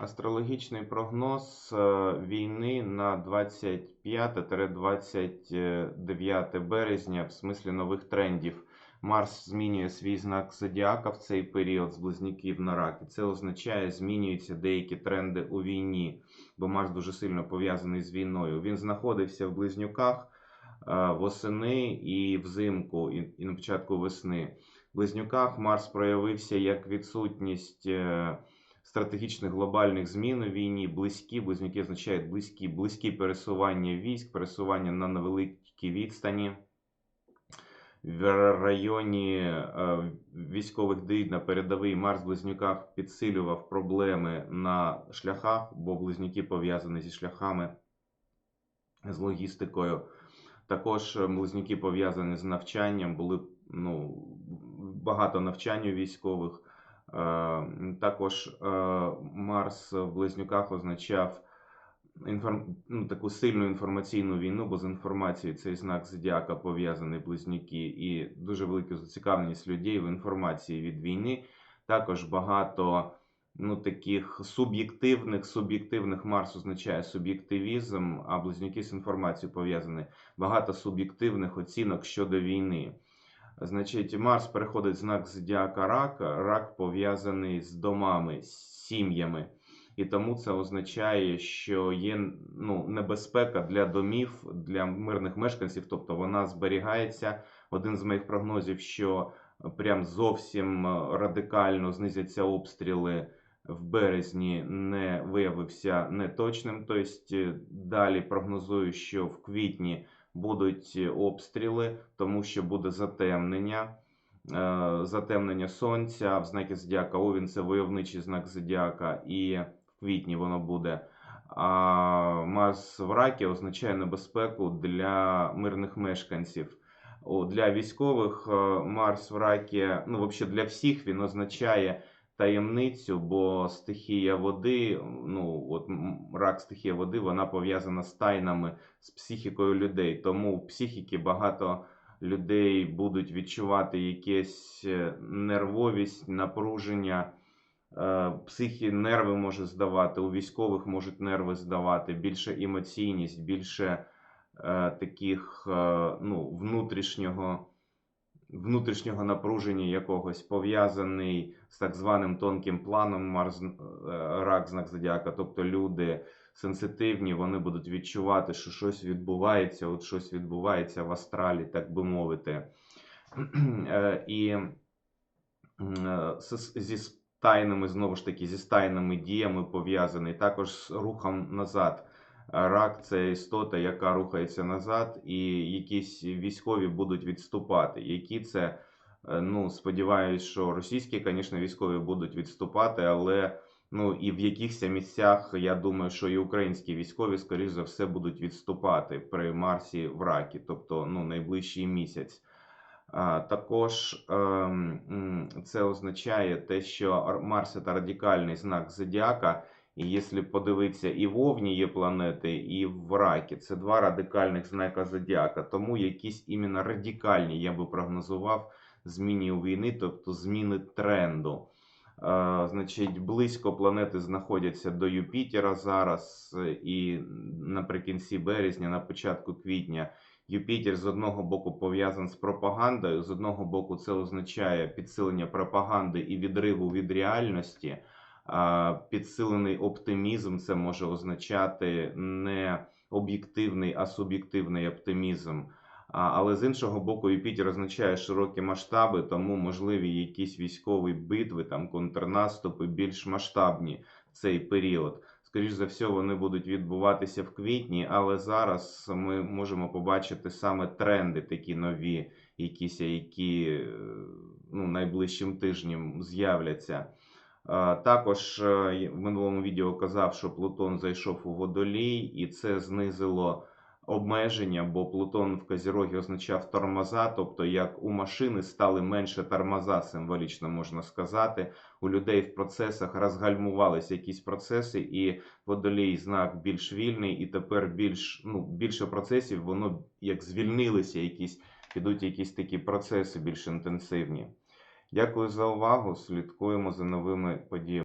Астрологічний прогноз е, війни на 25-29 березня в смислі нових трендів. Марс змінює свій знак зодіака в цей період з близнюків на рак. І це означає, змінюються деякі тренди у війні, бо Марс дуже сильно пов'язаний з війною. Він знаходився в близнюках е, восени і взимку, і, на початку весни. В близнюках Марс проявився як відсутність. Стратегічних глобальних змін у війні, близькі, близнюки означають близькі, близькі пересування військ, пересування на невеликій відстані. В районі е, військових дій на передовий Марс в близнюках підсилював проблеми на шляхах, бо близнюки пов'язані зі шляхами, з логістикою. Також е, близнюки пов'язані з навчанням, були ну, багато навчань у військових. Також е, Марс в близнюках означав інформ... ну, таку сильну інформаційну війну, бо з інформацією цей знак зодіака пов'язаний близнюки, і дуже велика зацікавленість людей в інформації від війни. Також багато ну, таких суб'єктивних, суб'єктивних Марс означає суб'єктивізм, а близнюки з інформацією пов'язані. Багато суб'єктивних оцінок щодо війни. Значить, Марс переходить знак зодіака рака. Рак пов'язаний з домами, з сім'ями. І тому це означає, що є ну, небезпека для домів, для мирних мешканців, тобто вона зберігається. Один з моїх прогнозів, що прям зовсім радикально знизяться обстріли в березні, не виявився неточним. Тобто далі прогнозую, що в квітні будуть обстріли, тому що буде затемнення. Е, Затемнення сонця в знакі зодіака Овін це войовничий знак зодіака, і в квітні воно буде. А Марс в ракі означає небезпеку для мирних мешканців. Для військових е, Марс в ракі, ну взагалі для всіх він означає таємницю, бо стихія води, ну от рак стихія води, вона пов'язана з тайнами, з психікою людей. Тому в психіки багато людей будуть відчувати якесь е, нервовість, напруження. Е, Психі нерви може здавати, у військових можуть нерви здавати, більше емоційність, більше е, таких е, ну, внутрішнього, внутрішнього напруження якогось пов'язаний з так званим тонким планом Марс, е, рак знак зодіака. Тобто люди сенситивні, вони будуть відчувати, що щось відбувається, от щось відбувається в астралі, так би мовити. Е, І е, зі тайними, знову ж таки, зі тайними діями пов'язаний, також з рухом назад. Рак це істота, яка рухається назад, і якісь військові будуть відступати. Які це, е, ну, сподіваюсь, що російські, звісно, військові будуть відступати, але ну і в якихось місцях я думаю, що і українські військові, скоріш за все, будуть відступати при Марсі в ракі, тобто ну, найближчий місяць. Також ем, це означає те, що Ар- Марс це радикальний знак зодіака. Якщо подивитися, і в Овні є планети, і в Ракі, це два радикальних знака зодіака. Тому якісь іменно радикальні, я би прогнозував, зміни у війни, тобто зміни тренду. Е, Значить, близько планети знаходяться до Юпітера зараз, і наприкінці березня, на початку квітня. Юпітер з одного боку пов'язаний з пропагандою, з одного боку, це означає підсилення пропаганди і відриву від реальності. Підсилений оптимізм це може означати не об'єктивний, а суб'єктивний оптимізм. Але з іншого боку, Юпітер означає широкі масштаби, тому можливі якісь військові битви, там контрнаступи більш масштабні в цей період. Скоріше за все, вони будуть відбуватися в квітні, але зараз ми можемо побачити саме тренди такі нові, якісь, які е, ну, найближчим тижнем з'являться. Також е, в минулому відео казав, що Плутон зайшов у водолій, і це знизило обмеження, бо Плутон в Козірогі означав тормоза, тобто як у машини стали менше тормоза, символічно можна сказати. У людей в процесах розгальмувалися якісь процеси, і водолій знак більш вільний, і тепер більш ну більше процесів, воно як звільнилися, якісь підуть якісь такі процеси більш інтенсивні. Дякую за увагу. Слідкуємо за новими подіями.